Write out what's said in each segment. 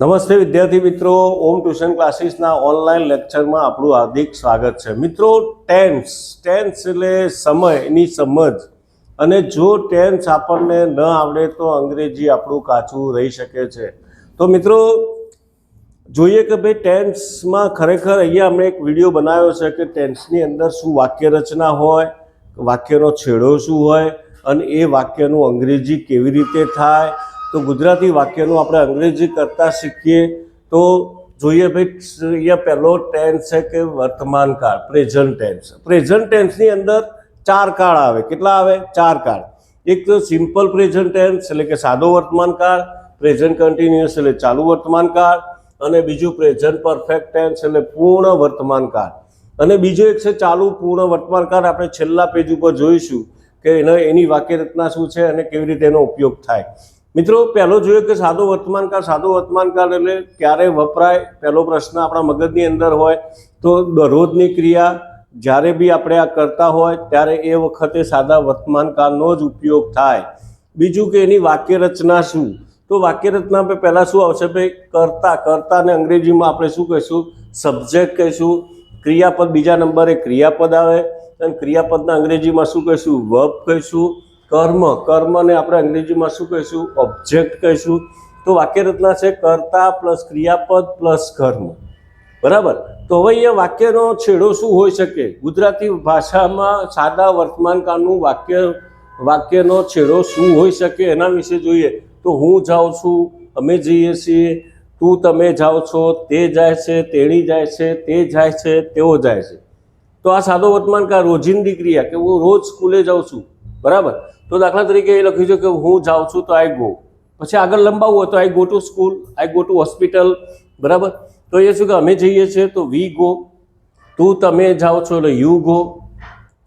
નમસ્તે વિદ્યાર્થી મિત્રો, ઓમ ટ્યુશન ક્લાસીસના ઓનલાઈન લેક્ચરમાં આપણું હાર્દિક સ્વાગત છે. મિત્રો, ટેન્સ ટેન્સ એટલે સમયની સમજ. અને જો ટેન્સ આપણને ન આવડે તો અંગ્રેજી આપણું કાચું રહી શકે છે. તો મિત્રો, જોઈએ કે ભાઈ ટેન્સમાં ખરેખર અહીંયા અમે એક વીડિયો બનાવ્યો છે કે ટેન્સની અંદર શું વાક્ય રચના હોય, વાક્યનો છેડો શું હોય, અને એ વાક્યનું અંગ્રેજી કેવી રીતે થાય તો ગુજરાતી વાક્યનું આપણે અંગ્રેજી કરતાં શીખીએ તો જોઈએ ભાઈ, અહીંયા પહેલો ટેન્સ છે કે વર્તમાન કાળ પ્રેઝન્ટ ટેન્સ પ્રેઝન્ટ ટેન્સની અંદર ચાર કાળ આવે. કેટલા આવે? ચાર કાળ. એક તો સિમ્પલ પ્રેઝન્ટ ટેન્સ એટલે કે સાદો વર્તમાન કાળ પ્રેઝન્ટ કન્ટિન્યુઅસ એટલે ચાલુ વર્તમાન કાળ, અને બીજું પ્રેઝન્ટ પરફેક્ટ ટેન્સ એટલે પૂર્ણ વર્તમાન કાળ. અને બીજો એક છે ચાલુ પૂર્ણ વર્તમાન કાળ, આપણે છેલ્લા પેજ ઉપર જોઈશું કે એનો એની વાક્ય રચના શું છે અને કેવી રીતે એનો ઉપયોગ થાય. મિત્રો, પહેલો જોઈએ કે સાદો વર્તમાન કાળ, સાદો વર્તમાન કાળ એટલે ક્યારે વપરાય? પહેલો પ્રશ્ન આપણા મગજની અંદર હોય તો દરરોજની ક્રિયા જ્યારે બી આપણે આ કરતા હોય ત્યારે એ વખતે સાદા વર્તમાન કાળનો જ ઉપયોગ થાય. બીજું કે એની વાક્ય રચના શું? તો વાક્ય રચના પહેલાં શું આવશે ભાઈ કરતા કરતાને અંગ્રેજીમાં આપણે શું કહીશું? સબ્જેક્ટ કહીશું. ક્રિયાપદ બીજા નંબરે ક્રિયાપદ આવે. અને ક્રિયાપદના અંગ્રેજીમાં શું કહીશું? વર્બ કહીશું. કર્મ, કર્મને આપણે અંગ્રેજીમાં શું કહીશું? ઓબ્જેક્ટ કહીશું. તો વાક્ય રચના છે કર્તા પ્લસ ક્રિયાપદ પ્લસ કર્મ. બરાબર? તો હવે અહીંયા વાક્યનો છેડો શું હોઈ શકે? ગુજરાતી ભાષામાં સાદા વર્તમાનકાળનું વાક્ય, વાક્યનો છેડો શું હોઈ શકે એના વિશે જોઈએ. તો હું જાઉં છું, અમે જઈએ છીએ, તું તમે જાઓ છો, તે જાય છે, તેણી જાય છે, તે જાય છે, તેઓ જાય છે. તો આ સાદો વર્તમાન કાળ રોજિંદી ક્રિયા કે હું રોજ સ્કૂલે જાઉં છું બરાબર? તો દાખલા તરીકે એ લખ્યું છે કે હું જાઉં છું તો આઈ ગો પછી આગળ લંબાવવું હોય તો I go to school I go to hospital બરાબર? તો એ શું કે અમે જઈએ છીએ તો વી ગો તું, તમે જાઓ છો એટલે યુ ગો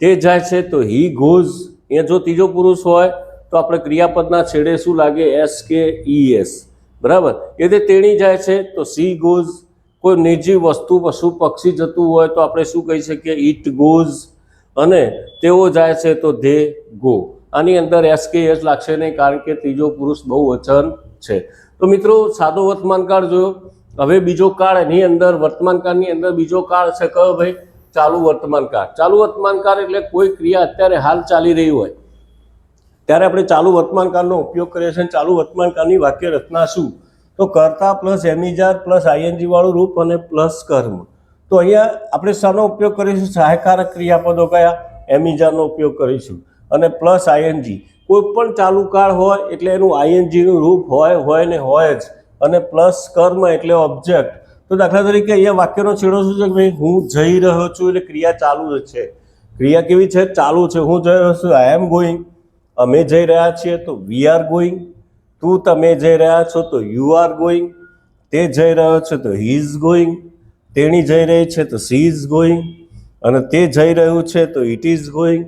તે જાય છે તો હી ગોઝ અહીંયા જો ત્રીજો પુરુષ હોય તો આપણે ક્રિયાપદના છેડે શું લાગે? એસ કે ઈ એસ બરાબર? એ રીતે તેણી જાય છે તો સી ગોઝ કોઈ નિર્જીવ વસ્તુ, પશુ, પક્ષી જતું હોય તો આપણે શું કહી શકીએ? ઇટ ગોઝ અને તેઓ જાય છે તો ધે ગો. આની અંદર એસ કે એસ લાગશે નહીં કારણ કે ત્રીજો પુરુષ બહુ વચન છે. તો મિત્રો, સાદો વર્તમાન કાળ જોયો. હવે બીજો કાળ એની અંદર, વર્તમાન કાળની અંદર બીજો કાળ છે કયો ભાઈ? ચાલુ વર્તમાન કાળ. ચાલુ વર્તમાન કાળ એટલે કોઈ ક્રિયા અત્યારે હાલ ચાલી રહી હોય. ત્યારે આપણે ચાલુ વર્તમાન કાળનો ઉપયોગ કરીએ છીએ ચાલુ વર્તમાન કાળની વાક્ય રચના શું? તો કર્તા પ્લસ એમિજાર પ્લસ આઈએનજી વાળું રૂપ અને પ્લસ કર્મ. તો અહીંયા આપણે શાનો ઉપયોગ કરીશું? સહાયકારક ક્રિયાપદો કયા? એમિજારનો ઉપયોગ કરીશું. અને પ્લસ આઈએનજી. કોઈ પણ ચાલુ કાળ હોય એટલે એનું આઈએનજીનું રૂપ હોય હોય ને હોય જ. અને પ્લસ કર્મ એટલે ઓબ્જેક્ટ. તો દાખલા તરીકે અહીંયા વાક્યનો છેડો શું છે કે ભાઈ, હું જઈ રહ્યો છું એટલે ક્રિયા ચાલુ જ છે. ક્રિયા કેવી છે? ચાલુ છે. હું જઈ રહ્યો છું. આઈ એમ ગોઈંગ અમે જઈ રહ્યા છીએ તો વી આર ગોઈંગ તું, તમે જઈ રહ્યા છો તો યુ આર ગોઈંગ તે જઈ રહ્યો છે તો હી ઇઝ ગોઈંગ તેણી જઈ રહી છે તો સી ઇઝ ગોઈંગ અને તે જઈ રહ્યું છે તો ઇટ ઇઝ ગોઈંગ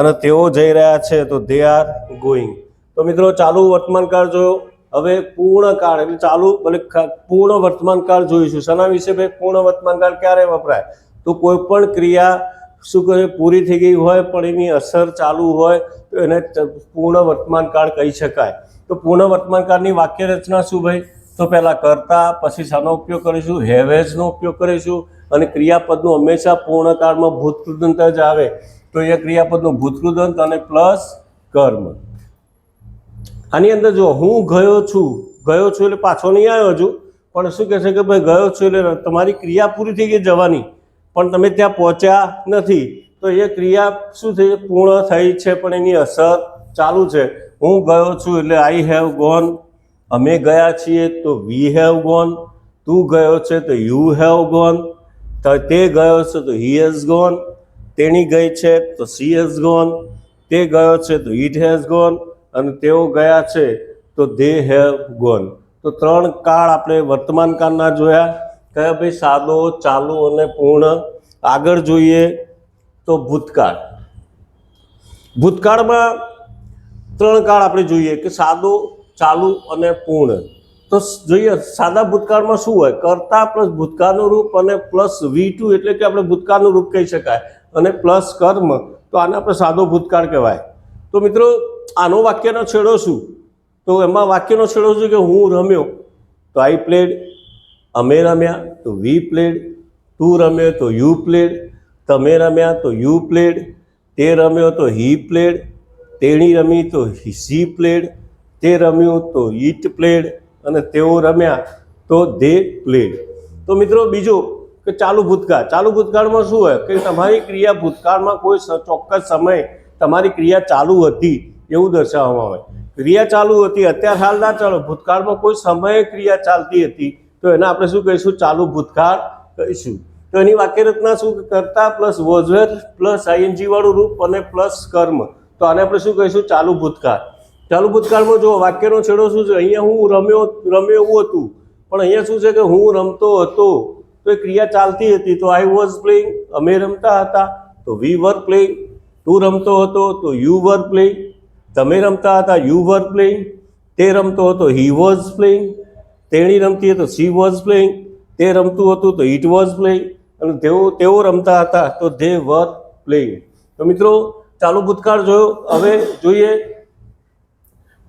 અને તેઓ જઈ રહ્યા છે તો દે આર ગોઈંગ તો મિત્રો ચાલુ વર્તમાન કાળ જોયો. હવે પૂર્ણ કાળ, એટલે ચાલુ એટલે પૂર્ણ વર્તમાન કાળ જોઈશું. શાના વિશે ભાઈ પૂર્ણ વર્તમાન કાળ ક્યારે વપરાય? તો કોઈ પણ ક્રિયા શું કહે, પૂરી થઈ ગઈ હોય પણ એની અસર ચાલુ હોય તો એને પૂર્ણ વર્તમાન કાળ કહી શકાય. તો પૂર્ણ વર્તમાન કાળની વાક્ય રચના શું ભાઈ? તો પહેલાં કરતા, પછી શાનો ઉપયોગ કરીશું હેવેઝનો ઉપયોગ કરીશું અને ક્રિયાપદનું હંમેશા પૂર્ણ કાળમાં ભૂતકૃદંત જ આવે. તો એ ક્રિયાપદનું ભૂતકૃદંત અને પ્લસ કર્મ. આની અંદર જો હું ગયો છું ગયો છું એટલે પાછો નહીં આવ્યો હજુ, પણ શું કહે છે કે ભાઈ ગયો છું એટલે તમારી ક્રિયા પૂરી થઈ ગઈ જવાની, પણ તમે ત્યાં પહોંચ્યા નથી. તો એ ક્રિયા શું થઈ, પૂર્ણ થઈ છે, પણ એની અસર ચાલુ છે. હું ગયો છું એટલે આઈ હેવ ગોન અમે ગયા છીએ તો વી હેવ ગોન તું ગયો છે તો યુ હેવ ગોન તો ગયો છે તો હી હેઝ ગોન તેણી ગઈ છે તો સી હેઝ ગોન તે ગયો છે તો ઇટ હેઝ ગોન અને તેઓ ગયા છે તો દે હેવ ગોન તો ત્રણ કાળ આપણે વર્તમાન કાળના જોયા. કયા ભાઈ? સાદો, ચાલુ અને પૂર્ણ. આગળ જોઈએ તો ભૂતકાળ. ભૂતકાળમાં ત્રણ કાળ આપણે જોઈએ કે સાદો ચાલુ અને પૂર્ણ. તો જોઈએ, સાદા ભૂતકાળમાં શું હોય? કરતા પ્લસ ભૂતકાળનું રૂપ અને પ્લસ વી ટુ એટલે કે આપણે ભૂતકાળનું રૂપ કહી શકાય. અને પ્લસ કર્મ, તો આને આપણે સાદો ભૂતકાળ કહેવાય. તો મિત્રો, આનો વાક્યનો છેડો શું? તો એમાં વાક્યનો છેડો શું કે હું રમ્યો? તો આઈ પ્લેડ, અમે રમ્યા, તો વી પ્લેડ, તું રમ્યો, તો યુ પ્લેડ, તમે રમ્યા, તો યુ પ્લેડ, તે રમ્યો, તો હી પ્લેડ, તેણી રમી, તો સી પ્લેડ તે રમ્યું તો ઈટ પ્લેડ અને તેઓ રમ્યા તો ધે પ્લેડ. તો મિત્રો બીજું કે ચાલુ ભૂતકાળ. ચાલુ ભૂતકાળમાં શું હોય? કે તમારી ક્રિયા ભૂતકાળમાં કોઈ ચોક્કસ સમયે તમારી ક્રિયા ચાલુ હતી એવું દર્શાવવામાં આવે. ક્રિયા ચાલુ હતી, અત્યારે હાલ ના ચાલો. ભૂતકાળમાં કોઈ સમયે ક્રિયા ચાલતી હતી, તો એને આપણે શું કહીશું? ચાલુ ભૂતકાળ કહીશું. તો એની વાક્ય રચના શું કરતા? પ્લસ વોઝર પ્લસ આઈએનજી વાળું રૂપ અને પ્લસ કર્મ. તો આને આપણે શું કહીશું? ચાલુ ભૂતકાળ. ચાલુ ભૂતકાળમાં જો વાક્યનો છેડો શું છે? અહીંયા હું રમ્યો રમ્યો એવું હતું. પણ અહીંયા શું છે કે હું રમતો હતો. તો એ ક્રિયા ચાલતી હતી. તો આઈ વોઝ પ્લેઇંગ અમે રમતા હતા. તો વી વર પ્લેઇંગ તું રમતો હતો, તો યુ વર પ્લેઇંગ તમે રમતા હતા યુ વર પ્લેઇંગ તે રમતો હતો હી વોઝ પ્લેઇંગ તેણી રમતી હતી સી વોઝ પ્લેઇંગ તે રમતું હતું, તો ઇટ વોઝ પ્લેઇંગ અને તેઓ તેઓ રમતા હતા, તો ધે વર પ્લેઇંગ તો મિત્રો, ચાલુ ભૂતકાળ જોયો. હવે જોઈએ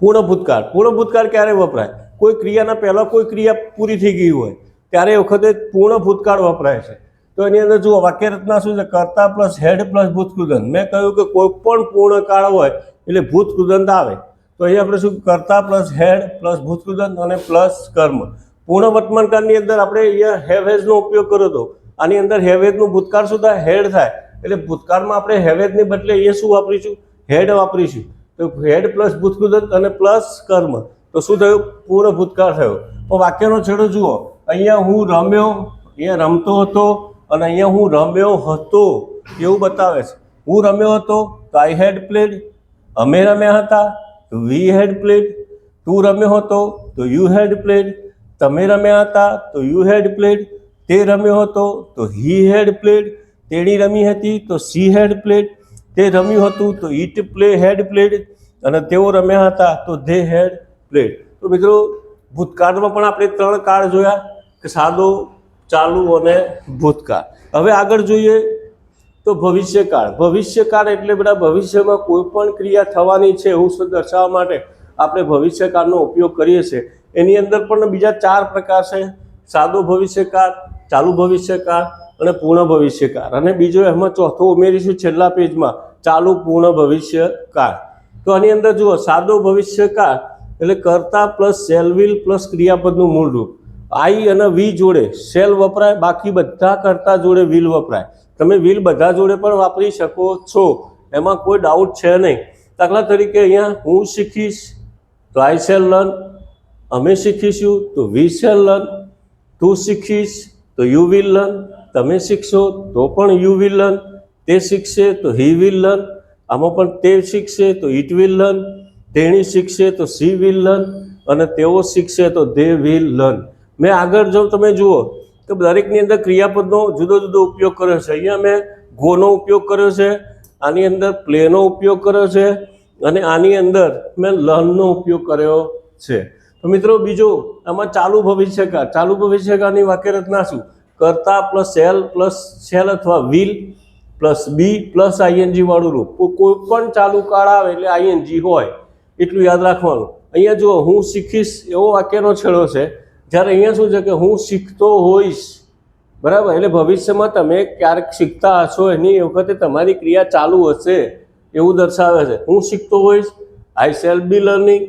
પૂર્ણ ભૂતકાળ. પૂર્ણ ભૂતકાળ ક્યારે વપરાય? કોઈ ક્રિયાના પહેલાં કોઈ ક્રિયા પૂરી થઈ ગઈ હોય, ત્યારે એ વખતે પૂર્ણ ભૂતકાળ વપરાય છે. તો એની અંદર જુઓ વાક્ય રચના શું છે? કર્તા પ્લસ હેડ પ્લસ ભૂતકૃદન મેં કહ્યું કે કોઈ પણ પૂર્ણ કાળ હોય, એટલે ભૂતકૃદંત આવે. તો અહીં આપણે શું? કરતા પ્લસ હેડ પ્લસ ભૂતકૃદંત અને પ્લસ કર્મ. પૂર્ણ વર્તમાનકાળની અંદર આપણે અહીંયા હેવેજનો ઉપયોગ કર્યો હતો. આની અંદર હેવેજનું ભૂતકાળ થાય? હેડ થાય. એટલે ભૂતકાળમાં આપણે હેવેજની બદલે અહીંયા શું વાપરીશું? હેડ વાપરીશું. તો હેડ પ્લસ ભૂતકૃત અને પ્લસ કર્મ. તો શું થયું? પૂર્ણ ભૂતકાળ થયો. તો વાક્યનો છેડો જુઓ. અહીંયા હું રમ્યો, અહીંયા રમતો હતો અને અહીંયા હું રમ્યો હતો. એવું બતાવે છે. હું રમ્યો હતો, તો આઈ હેડ પ્લેડ અમે રમ્યા હતા, તો વી હેડ પ્લેડ તું રમ્યો હતો, તો યુ હેડ પ્લેડ તમે રમ્યા હતા, તો યુ હેડ પ્લેડ તે રમ્યો હતો, તો હી હેડ પ્લેડ તેણી રમી હતી, તો સી હેડ પ્લેડ તે રમ્યું હતું તો ઇટ પ્લે હેડ પ્લેડ અને તેઓ રમ્યા હતા તો ધે હેડ પ્લેડ. તો મિત્રો, ભૂતકાળમાં પણ આપણે ત્રણ કાળ જોયા કે સાદો, ચાલુ અને ભૂતકાળ. હવે આગળ જોઈએ તો ભવિષ્યકાળ. ભવિષ્યકાળ એટલે બધા ભવિષ્યમાં કોઈ પણ ક્રિયા થવાની છે એવું દર્શાવવા માટે આપણે ભવિષ્યકાળનો ઉપયોગ કરીએ છીએ. એની અંદર પણ બીજા ચાર પ્રકાર છે. સાદો ભવિષ્યકાળ, ચાલુ ભવિષ્યકાળ અને પૂર્ણ ભવિષ્યકાળ. અને બીજો એમાં ચોથો ઉમેરીશું છેલ્લા પેજમાં. ચાલુ પૂર્ણ ભવિષ્યકાળ. તો આની અંદર જુઓ, સાદો ભવિષ્યકાળ એટલે કરતા પ્લસ સેલવિલ પ્લસ ક્રિયાપદનું મૂળ રૂપ. આઈ અને વી જોડે સેલ વપરાય, બાકી બધા કરતા જોડે વિલ વપરાય. તમે વિલ બધા જોડે પણ વાપરી શકો છો, એમાં કોઈ ડાઉટ છે નહીં. દાખલા તરીકે અહીંયા હું શીખીશ, તો આઈ સેલ લર્ન, અમે શીખીશું, તો વી સેલ લર્ન, તું શીખીશ, તો યુ વિલ લર્ન, તમે શીખશો, તો પણ યુ વિલ લર્ન. તે શીખશે તો હી વિલ લર્ન આમાં પણ તે શીખશે તો ઇટ વિલ લર્ન તેણી શીખશે તો સી વિલ લર્ન અને તેઓ શીખશે તો દે વિલ લર્ન મેં આગળ જો તમે જુઓ તો દરેકની અંદર ક્રિયાપદનો જુદો જુદો ઉપયોગ કર્યો છે. અહીંયા મેં ગોનો ઉપયોગ કર્યો છે, આની અંદર પ્લેનો ઉપયોગ કર્યો છે, અને આની અંદર મેં લર્નનો ઉપયોગ કર્યો છે. તો મિત્રો, બીજો, આમાં ચાલુ ભવિષ્યકાળ. ચાલુ ભવિષ્યકાળની વાક્ય રચના શું? કરતા પ્લસ સેલ પ્લસ સેલ અથવા will plus be plus ING વાળું રૂપ. કોઈ પણ ચાલુ કાળ આવે એટલે આઈએનજી હોય, એટલું યાદ રાખવાનું. અહીંયા જુઓ, હું શીખીશ એવો વાક્યનો છેડો છે, જ્યારે અહીંયા શું છે કે હું શીખતો હોઈશ. બરાબર? એટલે ભવિષ્યમાં તમે ક્યારેક શીખતા હશો, એની વખતે તમારી ક્રિયા ચાલુ હશે એવું દર્શાવે છે. હું શીખતો હોઈશ આઈ સેલ બી લર્નિંગ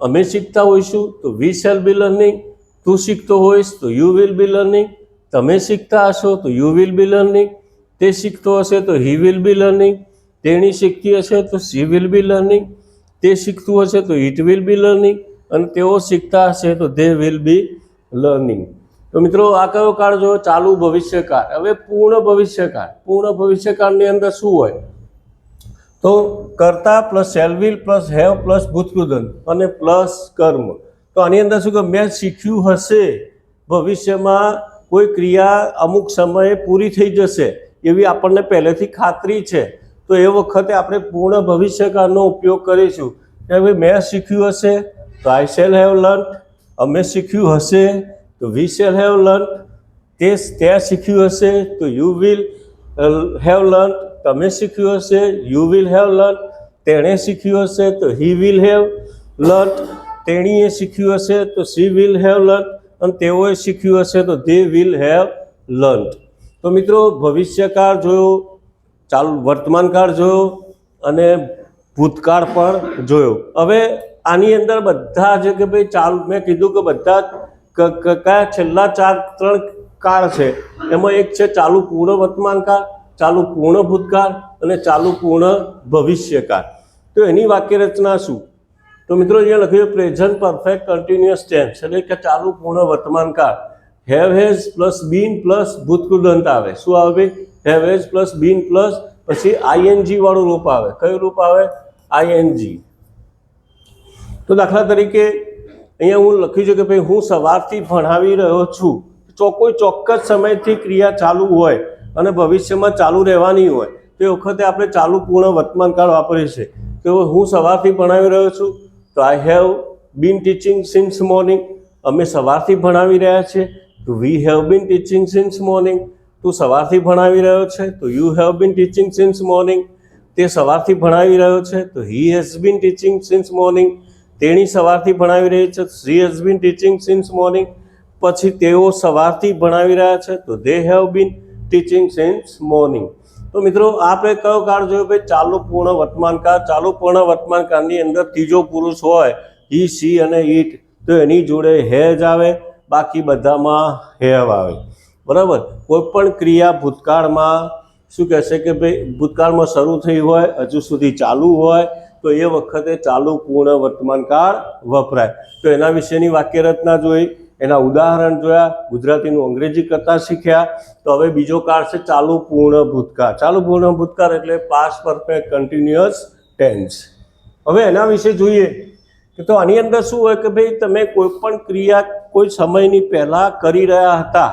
અમે શીખતા હોઈશું, તો વી સેલ બી લર્નિંગ તું શીખતો હોઈશ, તો યુ વિલ બી લર્નિંગ તમે શીખતા હશો, તો યુ વિલ બી લર્નિંગ તે શીખતો હશે તો હી વિલ બી લર્નિંગ તેણી શીખતી હશે તો સી વિલ બી લર્નિંગ તે શીખતું હશે તો ઇટ વિલ બી લર્નિંગ અને તેઓ શીખતા હશે તો ધે વિલ બી લર્નિંગ તો મિત્રો, આ કયો કાળ જો ચાલુ ભવિષ્યકાળ. હવે પૂર્ણ ભવિષ્યકાળ. પૂર્ણ ભવિષ્યકાળની અંદર શું હોય? તો કરતા plus shall will plus have plus ભૂતકૃદન અને પ્લસ કર્મ. તો આની અંદર શું કે મેં શીખ્યું હશે. ભવિષ્યમાં કોઈ ક્રિયા અમુક સમયે પૂરી થઈ જશે. એવી આપણને પહેલેથી ખાતરી છે, તો એ વખતે આપણે પૂર્ણ ભવિષ્યકાળનો ઉપયોગ કરીશું. કે ભાઈ, મેં શીખ્યું હશે, તો આઈ શેલ હેવ લર્ન અમે શીખ્યું હશે, તો વી શેલ હેવ લર્ન તે ત્યાં શીખ્યું હશે, તો યુ વિલ હેવ લર્ન તમે શીખ્યું હશે યુ વિલ હેવ લર્ન તેણે શીખ્યું હશે, તો હી વિલ હેવ લર્ન તેણીએ શીખ્યું હશે, તો સી વિલ હેવ લર્ન અને તેઓએ શીખ્યું હશે, તો દે વિલ હેવ લર્ન તો મિત્રો, ભવિષ્યકાળ જોયો, ચાલુ, વર્તમાનકાળ જોયો અને ભૂતકાળ પણ જોયો. હવે આની અંદર બધા જે કે ભાઈ ચાલુ, મેં કીધું કે બધા કયા છેલ્લા ચાર, ત્રણ કાળ છે, એમાં એક છે ચાલુ પૂર્ણ વર્તમાનકાળ, ચાલુ પૂર્ણ ભૂતકાળ અને ચાલુ પૂર્ણ ભવિષ્યકાળ. તો એની વાક્ય રચના શું? તો મિત્રો, અહીંયા લખ્યું પ્રેઝન્ટ પરફેક્ટ કન્ટિન્યુઅસ ટેન્સ એટલે કે ચાલુ પૂર્ણ વર્તમાનકાળ. Have has plus been plus ભૂતકૃદંત આવે. શું આવે have has plus been plus પછી આઈએનજી વાળું રૂપ આવે. કયું રૂપ આવે? આઈએનજી તો દાખલા તરીકે અહીંયા હું લખ્યું છે કે ભાઈ હું સવારથી ભણાવી રહ્યો છું. કોઈ ચોક્કસ સમયથી ક્રિયા ચાલુ હોય અને ભવિષ્યમાં ચાલુ રહેવાની હોય, તે વખતે આપણે ચાલુ પૂર્ણ વર્તમાનકાળ વાપરીએ છીએ. તો હું સવારથી ભણાવી રહ્યો છું, તો I have been teaching since morning અમે સવારથી ભણાવી રહ્યા છીએ. તો we have been teaching since morning તું સવારથી ભણાવી રહ્યો છે, તો you have been teaching since morning તે સવારથી ભણાવી રહ્યો છે, તો he has been teaching since morning તેણી સવારથી ભણાવી રહી છે she has been teaching since morning પછી તેઓ સવારથી ભણાવી રહ્યા છે, તો they have been teaching since morning તો મિત્રો આપણે કયો કાળ જોયો ભાઈ? ચાલુ પૂર્ણ વર્તમાનકાળ ચાલુ પૂર્ણ વર્તમાનકાળની અંદર ત્રીજો પુરુષ હોય હી સી અને ઈટ તો એની જોડે હેજ આવે. બાકી બધામાં હેવ આવે. બરાબર? કોઈ પણ ક્રિયા ભૂતકાળમાં શું કહેશે કે ભાઈ ભૂતકાળમાં શરૂ થઈ હોય, હજુ સુધી ચાલુ હોય, તો એ વખતે ચાલુ પૂર્ણ વર્તમાનકાળ વપરાય. તો એના વિશેની વાક્ય રચના જોઈ, એના ઉદાહરણ જોયા, ગુજરાતીનું અંગ્રેજી કરતા શીખ્યા, તો હવે બીજો કાળ છે ચાલુ પૂર્ણ ભૂતકાળ. ચાલુ પૂર્ણ ભૂતકાળ એટલે પાસ પરફેક્ટ કન્ટિન્યુઅસ ટેન્સ હવે એના વિશે જોઈએ, કે તો આની અંદર શું હોય કે ભાઈ તમે કોઈ પણ ક્રિયા કોઈ સમયની પહેલાં કરી રહ્યા હતા.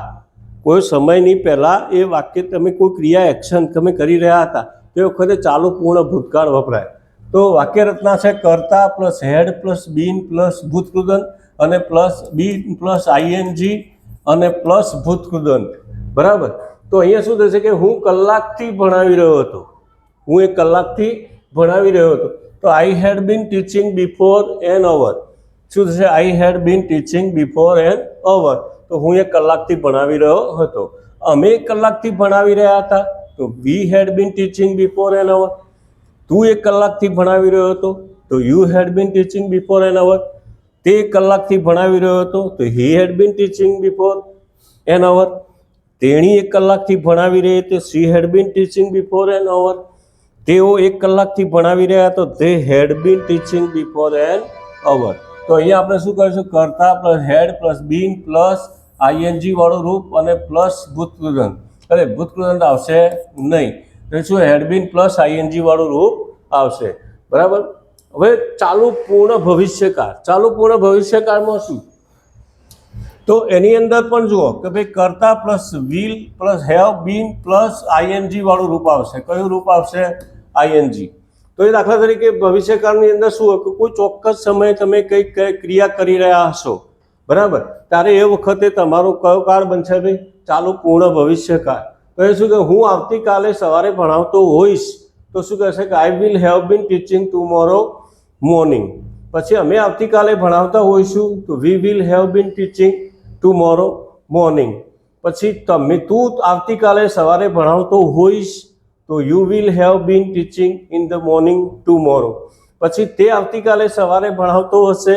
કોઈ સમયની પહેલાં એ વાક્ય તમે કોઈ ક્રિયા, એક્શન તમે કરી રહ્યા હતા. તે વખતે ચાલુ પૂર્ણ ભૂતકાળ વપરાય. તો વાક્ય રચના છે કર્તા plus had plus been plus ભૂતકૃદંત અને પ્લસ બીન પ્લસ આઈએનજી અને પ્લસ ભૂતકૃદંત બરાબર? તો અહીંયા શું થશે કે હું કલાકથી ભણાવી રહ્યો હતો. હું એક કલાકથી ભણાવી રહ્યો હતો. તો I had been teaching before an hour શું થશે? I had been teaching before an hour તો હું એક કલાકથી ભણાવી રહ્યો હતો. અમે એક કલાકથી ભણાવી રહ્યા હતા. તો we had been teaching before an hour તું એક કલાકથી ભણાવી રહ્યો હતો. તો you had been teaching before an hour તે એક કલાકથી ભણાવી રહ્યો હતો. તો he had been teaching before an hour તેણી એક કલાકથી ભણાવી રહી હતી. She had been teaching before an hour તેઓ એક કલાકથી ભણાવી રહ્યા તો they had been teaching before an hour તો અહીંયા આપણે શું કરીશું? કરતા plus had plus been plus ING વાળું રૂપ અને પ્લસ ભૂતકૃદંત અરે ભૂતકૃદંત આવશે નહીં. તો શું હેડ બીન પ્લસ આઈએનજી વાળું રૂપ આવશે. બરાબર? હવે ચાલુ પૂર્ણ ભવિષ્યકાળ. ચાલુ પૂર્ણ ભવિષ્યકાળમાં શું? તો એની અંદર પણ જુઓ કે ભાઈ કરતા plus will plus have been plus ING વાળું રૂપ આવશે. કયું રૂપ આવશે? આઈએનજી તો એ દાખલા તરીકે ભવિષ્યકાળની અંદર શું કે કોઈ ચોક્કસ સમયે તમે કંઈક ક્રિયા કરી રહ્યા હશો. બરાબર? ત્યારે એ વખતે તમારો કયો કાળ બનશે ભાઈ? ચાલુ પૂર્ણ ભવિષ્યકાળ. તો એ શું કે, હું આવતીકાલે સવારે ભણાવતો હોઈશ, તો શું કહેશે કે I will have been teaching tomorrow morning પછી અમે આવતીકાલે ભણાવતા હોઈશું, તો we will have been teaching tomorrow morning પછી તમે, તું આવતીકાલે સવારે ભણાવતો હોઈશ તો you will have been teaching in the morning tomorrow પછી તે આવતીકાલે સવારે ભણાવતો હશે,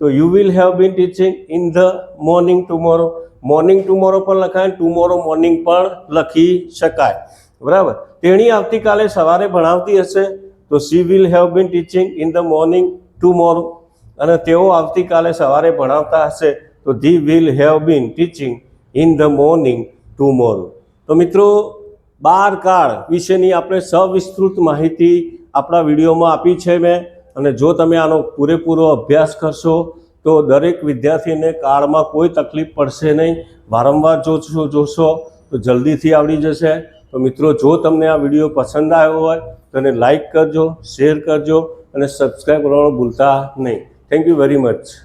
તો you will have been teaching in the morning tomorrow morning tomorrow પણ લખાય ટુમોરો મોર્નિંગ પણ લખી શકાય. બરાબર? તેણી આવતીકાલે સવારે ભણાવતી હશે, તો she will have been teaching in the morning tomorrow અને તેઓ આવતીકાલે સવારે ભણાવતા હશે, તો they will have been teaching in the morning tomorrow તો મિત્રો બાર કાળ વિશેની આપણે સવિસ્તૃત માહિતી આપણા વિડીયોમાં આપી છે મેં. અને જો તમે આનો પૂરેપૂરો અભ્યાસ કરશો, તો દરેક વિદ્યાર્થીને કાળમાં કોઈ તકલીફ પડશે નહીં. વારંવાર જોશો જોશો, તો જલ્દીથી આવડી જશે. તો મિત્રો, જો તમને આ વીડિયો પસંદ આવ્યો હોય, તો એને લાઈક કરજો, શેર કરજો અને સબસ્ક્રાઈબ કરવાનું ભૂલતા નહીં. Thank you very much